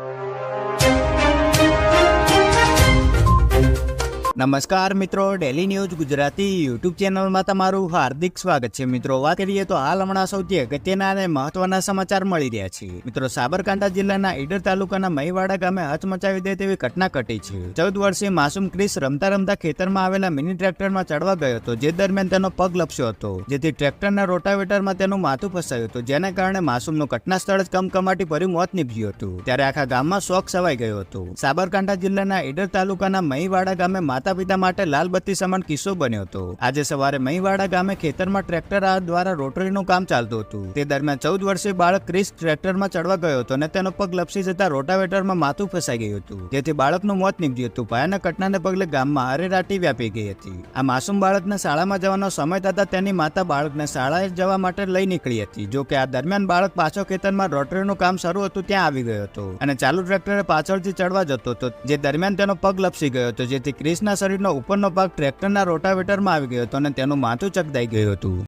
you. નમસ્કાર મિત્રો daily news Gujarati YouTube ચેનલમાં તમારું હાર્દિક સ્વાગત છે. મિત્રો, વાત કરીએ તો હાલ હમણાં સૌથી અગત્યના અને મહત્વના સમાચાર મળી રહ્યા છે. મિત્રો, સાબરકાંઠા જિલ્લાના ઈડર તાલુકાના મહીવાડા ગામે હાથ મચાવી દે તેવી ઘટના ઘટી છે. ચૌદ વર્ષીય માસૂમ ક્રિસ રમતા રમતા ખેતરમાં આવેલા મિની ટ્રેક્ટરમાં ચડવા ગયો હતો, જે દરમિયાન તેનો પગ લપસ્યો હતો. જેથી ટ્રેક્ટરના રોટાવેટરમાં તેનું માથું ફસાયું હતું, જેના કારણે માસૂમનું ઘટના સ્થળ જ કમકમાટી ભર્યું મોત નીપજ્યું હતું. ત્યારે આખા ગામમાં શોક સવાઈ ગયો હતો. સાબરકાંઠા જિલ્લાના ઈડર તાલુકાના મહીવાડા ગામે માતા પિતા માટે લાલબત્તી સમાન કિસ્સો બન્યો હતો. આજે સવારે મહીવાડા ગામે ખેતરમાં ટ્રેક્ટર દ્વારા રોટરીનું કામ ચાલતું હતું. તે દરમિયાન ચૌદ વર્ષીય બાળક ક્રિસ ટ્રેક્ટરમાં ચડવા ગયો હતો અને તેનો પગ લપસી જતા રોટાવેટરમાં માથું ફસાઈ ગયું હતું. જેથી બાળકનું મોત નીપજ્યું હતું. ભયાનક ઘટનાને પગલે ગામમાં અરેરાટી વ્યાપી ગઈ હતી. આ માસૂમ બાળકને શાળામાં જવાનો સમય થતા તેની માતા બાળકને શાળાએ જવા માટે લઈ નીકળી હતી. જો કે આ દરમિયાન બાળક પાછો ખેતરમાં રોટરીનું કામ શરૂ હતું ત્યાં આવી ગયો હતો અને ચાલુ ટ્રેક્ટરે પાછળથી ચડવા જતો હતો, જે દરમિયાન તેનો પગ લપસી ગયો હતો. જેથી ક્રિસના શરીરનો ઉપરનો ભાગ ટ્રેક્ટરના રોટાવેટરમાં આવી ગયો હતો અને તેનું માથું ચકદાઈ ગયું હતું.